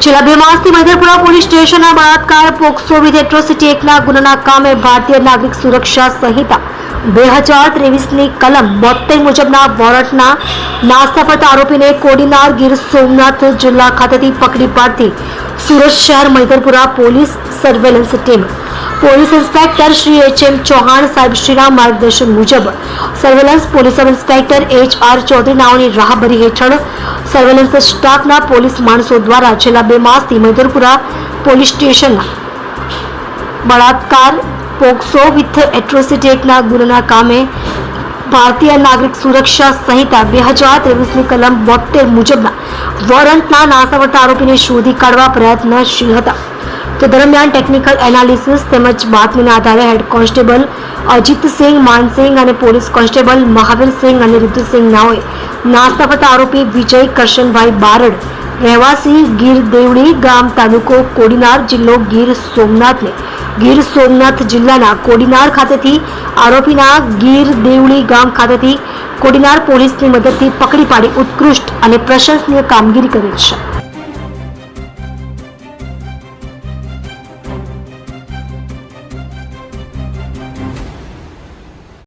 છેલ્લા બે માસથી મધેપુરા પોલીસ સ્ટેશનના બળાત્કાર, પોક્સો વિથ એટ્રોસિટી એકલા ગુનાના કામે ભારતીય નાગરિક સુરક્ષા સંહિતા બે હજાર ત્રેવીસની કલમ બોતેર મુજબના વોરંટના નાસ્તાપત આરોપીને કોડીનાર ગીર સોમનાથ જિલ્લા ખાતેથી પકડી પાડતી સુરત શહેર Maidarpura police surveillance team police inspector Shri H M Chauhan સાહેબશ્રીના માર્ગદર્શન મુજબ surveillance police inspector H R Chaudhary નાઓની રાહબરી હેઠળ સર્વેલન્સ સ્ટાફના પોલીસ માણસો દ્વારા છેલ્લા બે માસથી મૈદરપુરા પોલીસ સ્ટેશનના બળાત્કાર, પોક્સો વિથ એટ્રોસિટી એક્ટના ગુનાના કામે ભારતીય નાગરિક સુરક્ષા સંહિતા બે હજાર ત્રેવીસની કલમ બોતેર મુજબના વોરંટના નાસાવટ આરોપીને શોધી કાઢવા પ્રયત્નશીલ હતા. તે દરમિયાન ટેકનિકલ એનાલિસિસ તેમજ બાતમીના આધારે હેડ કોન્સ્ટેબલ અજીતસિંહ માનસિંહ અને પોલીસ કોન્સ્ટેબલ મહાવીરસિંહ અને રિતુસિંહ નાઓએ નાસ્તાપત આરોપી વિજય કરશનભાઈ બારડ, રહેવાસી ગીર દેવડી ગામ તાલુકો કોડીનાર જિલ્લો ગીર સોમનાથને ગીર સોમનાથ જિલ્લાના કોડીનાર ખાતેથી આરોપીના ગીર દેવળી ગામ ખાતેથી કોડીનાર પોલીસની મદદથી પકડી પાડી ઉત્કૃષ્ટ અને પ્રશંસનીય કામગીરી કરેલ છે.